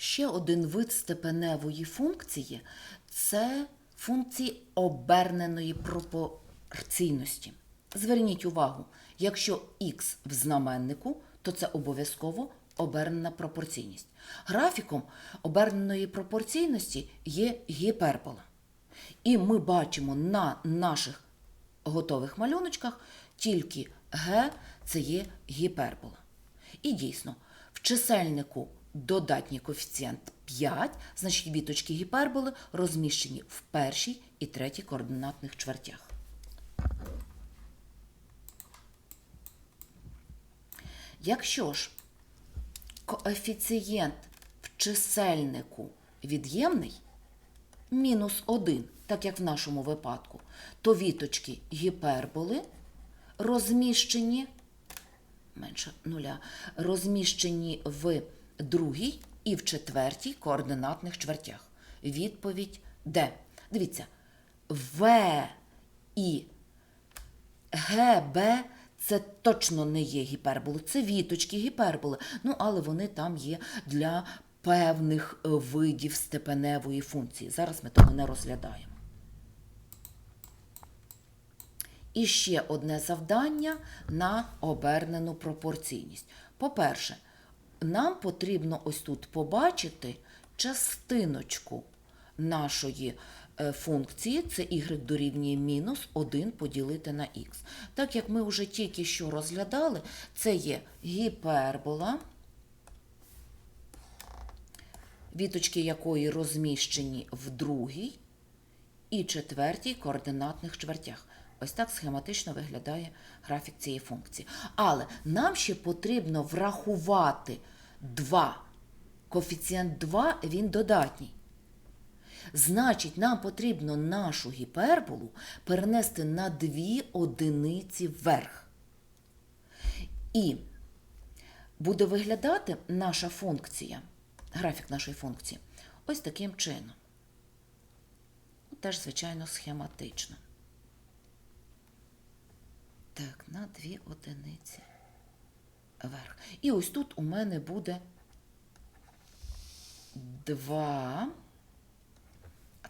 Ще один вид степеневої функції це функції оберненої пропорційності. Зверніть увагу, якщо х в знаменнику, то це обов'язково обернена пропорційність. Графіком оберненої пропорційності є гіпербола. І ми бачимо на наших готових малюночках тільки Г це є гіпербола. І дійсно, в чисельнику додатній коефіцієнт 5, значить віточки гіперболи розміщені в першій і третій координатних чвертях. Якщо ж коефіцієнт в чисельнику від'ємний, мінус 1, так як в нашому випадку, то віточки гіперболи розміщені менше нуля, розміщені в другій і в четвертій координатних чвертях. Відповідь Д. Дивіться, В і ГБ це точно не є гіперболи, це віточки гіперболи. Ну, але вони там є для певних е, видів степеневої функції. Зараз ми того не розглядаємо. І ще одне завдання на обернену пропорційність. По-перше, нам потрібно ось тут побачити частиночку нашої е, функції, це y дорівнює мінус 1 поділити на х. Так як ми вже тільки що розглядали, це є гіпербола, віточки якої розміщені в другій і четвертій координатних чвертях. Ось так схематично виглядає графік цієї функції. Але нам ще потрібно врахувати 2. Коефіцієнт 2 він додатній. Значить, нам потрібно нашу гіперболу перенести на дві одиниці вверх. І буде виглядати наша функція, графік нашої функції, ось таким чином. Теж, звичайно, схематично. Так, на дві одиниці вверх. І ось тут у мене буде 2.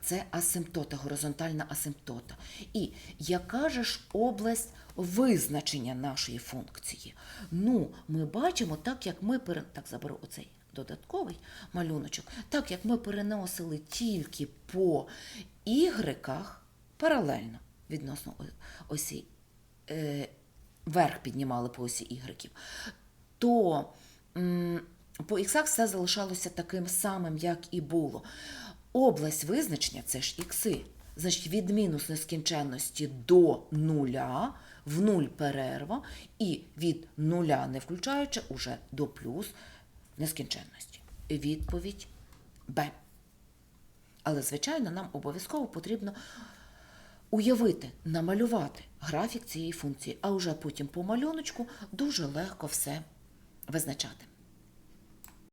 Це асимптота, горизонтальна асимптота. І яка же ж область визначення нашої функції? Ну, ми бачимо, так як ми пере... так заберу оцей додатковий малюночок, так як ми переносили тільки по ігреках паралельно відносно осі е, верх піднімали по осі ігреків, то по іксах все залишалося таким самим, як і було. Область визначення це ж ікси. Значить, від мінус нескінченності до нуля, в нуль перерва, і від нуля не включаючи уже до плюс нескінченності. Відповідь Б. Але, звичайно, нам обов'язково потрібно уявити, намалювати графік цієї функції, а вже потім по малюночку дуже легко все визначати.